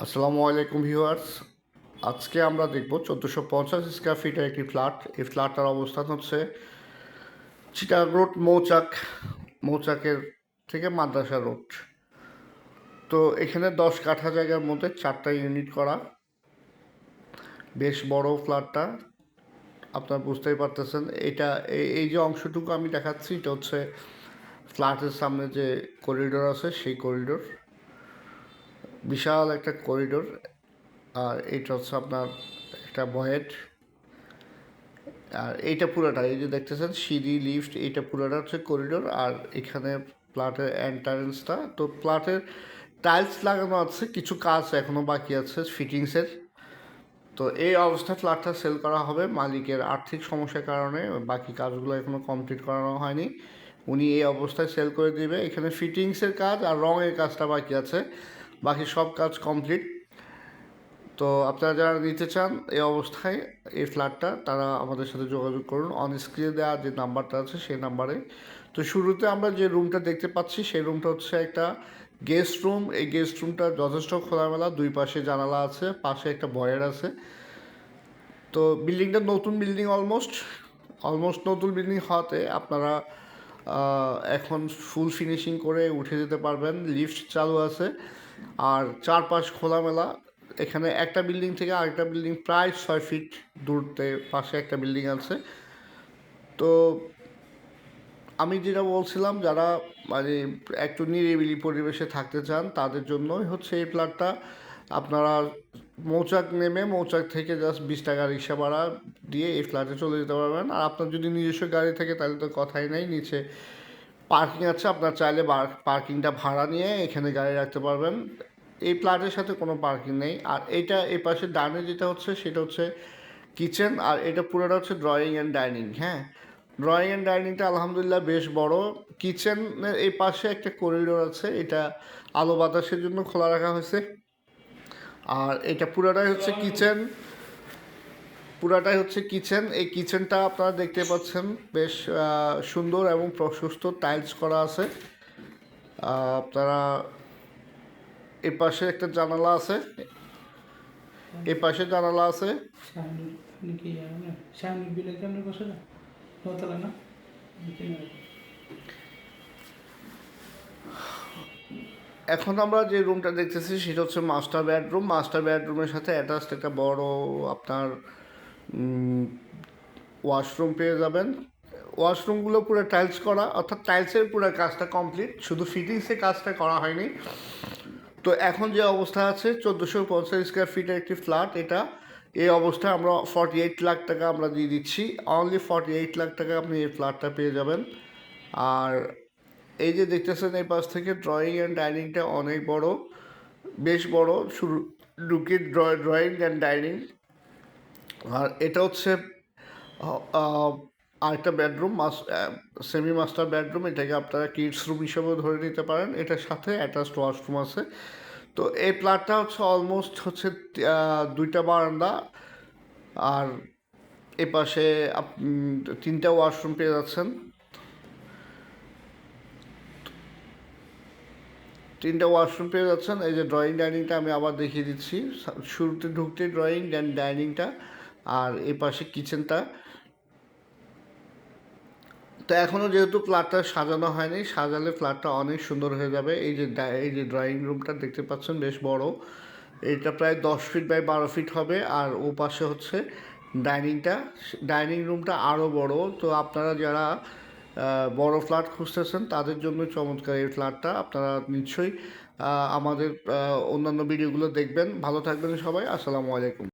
আসসালামু আলাইকুম ভিউয়ার্স। আজকে আমরা দেখব চোদ্দোশো পঞ্চাশ স্কোয়ার ফিটের একটি ফ্ল্যাট। এই ফ্ল্যাটটার অবস্থান হচ্ছে চিটাগ রোড, মৌচাক, মৌচাকের থেকে মাদ্রাসা রোড। তো এখানে দশ কাঠা জায়গার মধ্যে চারটা ইউনিট করা। বেশ বড় ফ্ল্যাটটা, আপনারা বুঝতেই পারতেছেন। এটা এই- যে অংশটুকু আমি দেখাচ্ছি, এটা হচ্ছে ফ্ল্যাটের সামনে যে করিডোর আছে, সেই করিডোর বিশাল একটা করিডোর আর এইটা হচ্ছে আপনার একটা বয়েড আর এইটা পুরোটা, এই যে দেখতেছেন, সিঁড়ি লিফট এইটা পুরোটা হচ্ছে করিডোর আর এখানে প্লাটের এন্ট্রান্সটা তো প্লাটের টাইলস লাগানো আছে, কিছু কাজ এখনও বাকি আছে ফিটিংসের তো এই অবস্থায় ফ্ল্যাটটা সেল করা হবে। মালিকের আর্থিক সমস্যার কারণে বাকি কাজগুলো এখনও কমপ্লিট করানো হয়নি। উনি এই অবস্থায় সেল করে দিবে। এখানে ফিটিংসের কাজ আর রঙের কাজটা বাকি আছে। বাকি সব কাজ কমপ্লিট। তো আপনারা যারা নিতে চান এই অবস্থায় এই ফ্ল্যাটটা, তারা আমাদের সাথে যোগাযোগ করুন। অন স্ক্রিনে দেওয়া যে নাম্বারটা আছে, সেই নাম্বারে। তো শুরুতে আমরা যে রুমটা দেখতে পাচ্ছি, সেই রুমটা হচ্ছে একটা গেস্ট রুম এই গেস্ট রুমটা যথেষ্ট খোলামেলা, দুই পাশে জানালা আছে, পাশে একটা বয়ার আছে। তো বিল্ডিংটা নতুন বিল্ডিং অলমোস্ট অলমোস্ট নতুন বিল্ডিং হওয়াতে আপনারা এখন ফুল ফিনিশিং করে উঠে যেতে পারবেন। লিফট চালু আছে। আর চারপাশ খোলামেলা। এখানে একটা বিল্ডিং থেকে আরেকটা বিল্ডিং প্রায় ছয় ফিট দূরতে পাশে একটা বিল্ডিং আছে। তো আমি যেটা বলছিলাম, যারা মানে একটু নিরিবিলি পরিবেশে থাকতে চান, তাদের জন্যই হচ্ছে এই প্ল্যাটটা আপনারা মৌচাক নেমে, মৌচাক থেকে জাস্ট বিশ টাকা রিক্সা ভাড়া দিয়ে এই ফ্ল্যাটে চলে যেতে পারবেন। আর আপনার যদি নিজস্ব গাড়ি থাকে, তাহলে তো কথাই নেই। নিচে পার্কিং আছে, আপনার চাইলে পার্কিংটা ভাড়া নিয়ে এখানে গাড়ি রাখতে পারবেন। এই ফ্ল্যাটের সাথে কোনো পার্কিং নেই। আর এটা এই পাশে ডাইনে যেটা হচ্ছে, সেটা হচ্ছে কিচেন আর এটা পুরোটা হচ্ছে ড্রয়িং অ্যান্ড ডাইনিং হ্যাঁ? ড্রয়িং অ্যান্ড ডাইনিংটা আলহামদুলিল্লাহ বেশ বড়। কিচেনের এই পাশে একটা করিডোর আছে। এটা আলো বাতাসের জন্য খোলা রাখা হয়েছে। আর এটা পুরাটাই হচ্ছে কিচেন। পুরাটাই হচ্ছে কিচেন। এই কিচেনটা আপনারা দেখতে পাচ্ছেন, বেশ সুন্দর এবং প্রশস্ত টাইলস করা আছে। আপনারা এ পাশে একটা জানালা আছে। এ পাশে জানালা আছে। না? এখন আমরা যে রুমটা দেখতেছি, সেটা হচ্ছে মাস্টার বেডরুম মাস্টার বেডরুমের সাথে অ্যাটাচড একটা বড় আপনার ওয়াশরুম পেয়ে যাবেন। ওয়াশরুমগুলো পুরো টাইলস করা, অর্থাৎ টাইলসের পুরো কাজটা কমপ্লিট শুধু ফিটিংসের কাজটা করা হয়নি। তো এখন যে অবস্থা আছে, চোদ্দোশো পঞ্চাশ স্কোয়ার ফিটের একটি ফ্ল্যাট এটা। এই অবস্থায় আমরা ফর্টি এইট লাখ টাকা আমরা দিয়ে দিচ্ছি। অনলি ফর্টি এইট লাখ টাকা আপনি এই ফ্ল্যাটটা পেয়ে যাবেন। আর এই যে দেখতেছেন, এই পাশ থেকে ড্রয়িং অ্যান্ড ডাইনিংটা অনেক বড়, বেশ বড়। শুরু ঢুকে ড্রয়িং অ্যান্ড ডাইনিং আর এটা হচ্ছে আরেকটা বেডরুম মাস সেমি মাস্টার বেডরুম এটাকে আপনারা কিডস রুম হিসেবেও ধরে নিতে পারেন। এটার সাথে অ্যাটাচড ওয়াশরুম আছে। তো এই প্লাটটা হচ্ছে অলমোস্ট হচ্ছে দুইটা বারান্দা। আর এ পাশে তিনটা ওয়াশরুম পেয়ে যাচ্ছেন। তিনটা ওয়াশরুম পেয়ে যাচ্ছেন। এই যে ড্রয়িং ডাইনিংটা আমি আবার দেখিয়ে দিচ্ছি। শুরুতে ঢুকতে ড্রয়িং দেন ডাইনিংটা আর এই পাশে কিচেনটা তো এখনও যেহেতু ফ্ল্যাটটা সাজানো হয়নি, সাজালে ফ্ল্যাটটা অনেক সুন্দর হয়ে যাবে। এই যে এই যে ড্রয়িং রুমটা দেখতে পাচ্ছেন, বেশ বড়। এটা প্রায় দশ ফিট বাই বারো ফিট হবে, আর ও পাশে হচ্ছে ডাইনিংটা ডাইনিং রুমটা আরও বড়। তো আপনারা যারা বড় ফ্ল্যাট খুঁজতেছেন, তাদের জন্য চমৎকার এই ফ্ল্যাটটা। আপনারা নিশ্চয়ই আমাদের অন্যান্য ভিডিওগুলো দেখবেন। ভালো থাকবেন সবাই। আসসালামু আলাইকুম।